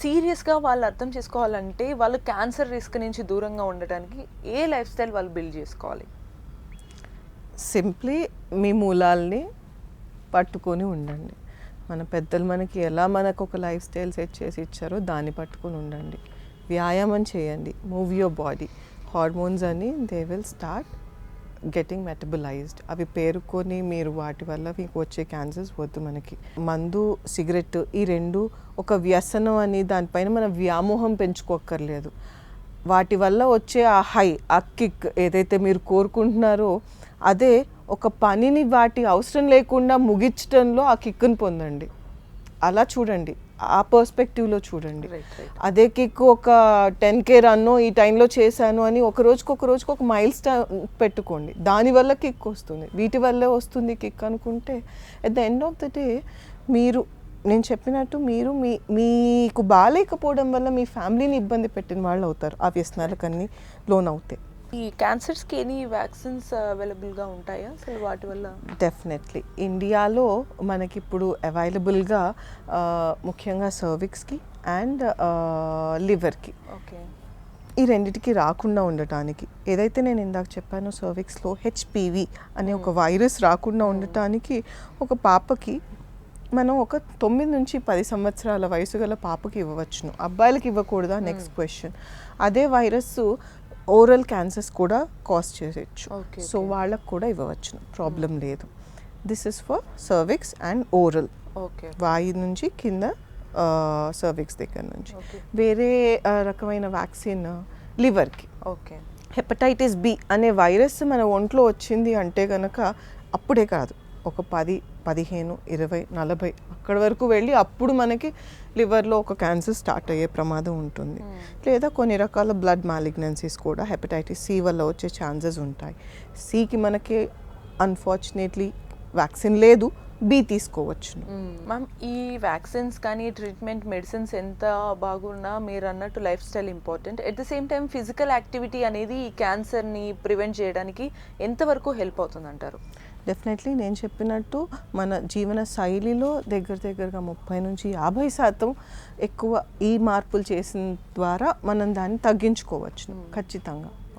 సీరియస్గా వాళ్ళు అర్థం చేసుకోవాలంటే వాళ్ళు క్యాన్సర్ రిస్క్ నుంచి దూరంగా ఉండటానికి ఏ లైఫ్ స్టైల్ వాళ్ళు బిల్డ్ చేసుకోవాలి? సింప్లీ మీ మూలాల్ని పట్టుకొని ఉండండి. మన పెద్దలు మనకి ఎలా మనకు ఒక లైఫ్ స్టైల్ సెట్ చేసి ఇచ్చారో దాన్ని పట్టుకొని ఉండండి. వ్యాయామం చేయండి. Move your body. హార్మోన్స్ అని they will start getting metabolized అవి పేరుకొని మీరు వాటి వల్ల మీకు వచ్చే క్యాన్సర్స్ వద్దు మనకి. మందు సిగరెట్ ఈ రెండు ఒక వ్యసనం అని దానిపైన మన వ్యామోహం పెంచుకోక్కర్లేదు. వాటి వల్ల వచ్చే ఆ హై ఆ కిక్ ఏదైతే మీరు కోరుకుంటున్నారో అదే ఒక పనిని వాటి అవసరం లేకుండా ముగించడంలో ఆ కిక్ను పొందండి. అలా చూడండి. ఆ పర్స్పెక్టివ్లో చూడండి. అదే కిక్ ఒక టెన్ కే రన్ను ఈ టైంలో చేశాను అని ఒక రోజుకి ఒక రోజుకి ఒక మైల్ స్టా పెట్టుకోండి దానివల్ల కిక్ వస్తుంది. వీటి వల్లే వస్తుంది కిక్ అనుకుంటే at the end of the day మీరు నేను చెప్పినట్టు మీరు మీ మీకు బాగాలేకపోవడం వల్ల మీ ఫ్యామిలీని ఇబ్బంది పెట్టిన వాళ్ళు అవుతారు ఆ వ్యసనాలకన్నీ లోన్ అవుతాయి ఈ క్యాన్సర్స్కి ఎనీ వ్యాక్సిన్స్ అవైలబుల్గా ఉంటాయా? అసలు వాటి వల్ల డెఫినెట్లీ ఇండియాలో మనకిప్పుడు అవైలబుల్గా ముఖ్యంగా సర్విక్స్కి అండ్ లివర్కి ఓకే ఈ రెండిటికి రాకుండా ఉండటానికి. ఏదైతే నేను ఇందాక చెప్పానో సర్విక్స్లో హెచ్పివి అనే ఒక వైరస్ రాకుండా ఉండటానికి ఒక పాపకి మనం ఒక తొమ్మిది నుంచి పది సంవత్సరాల వయసు గల పాపకి ఇవ్వవచ్చును. అబ్బాయిలకి ఇవ్వకూడదా? నెక్స్ట్ క్వశ్చన్ అదే వైరస్ ఓరల్ క్యాన్సర్స్ కూడా కాజ్ చేయొచ్చు సో వాళ్ళకు కూడా ఇవ్వవచ్చును ప్రాబ్లం లేదు. This is for cervix and oral okay వాయి నుంచి కింద సర్విక్స్ దగ్గర నుంచి. వేరే రకమైన వ్యాక్సిన్ లివర్కి ఓకే హెపటైటిస్ బి అనే వైరస్ మన ఒంట్లో వచ్చింది అంటే కనుక అప్పుడే కాదు. ఒక పది పదిహేను ఇరవై నలభై అక్కడి వరకు వెళ్ళి అప్పుడు మనకి లివర్లో ఒక క్యాన్సర్ స్టార్ట్ అయ్యే ప్రమాదం ఉంటుంది. లేదా కొన్ని రకాల బ్లడ్ మాలిగ్నెన్సీస్ కూడా హెపటైటిస్ సి వల్ల వచ్చే ఛాన్సెస్ ఉంటాయి. సికి మనకి అన్ఫార్చునేట్లీ వ్యాక్సిన్ లేదు బి తీసుకోవచ్చును. మ్యామ్ ఈ వ్యాక్సిన్స్ కానీ ట్రీట్మెంట్ మెడిసిన్స్ ఎంత బాగున్నా మీరు అన్నట్టు life style important. At the same time physical activity అనేది ఈ క్యాన్సర్ని ప్రివెంట్ చేయడానికి ఎంతవరకు హెల్ప్ అవుతుంది అంటారు డెఫినెట్లీ నేను చెప్పినట్టు మన జీవన శైలిలో దగ్గర దగ్గరగా ముప్పై నుంచి యాభై శాతం ఎక్కువ ఈ మార్పులు చేసిన ద్వారా మనం దాన్ని తగ్గించుకోవచ్చు ఖచ్చితంగా.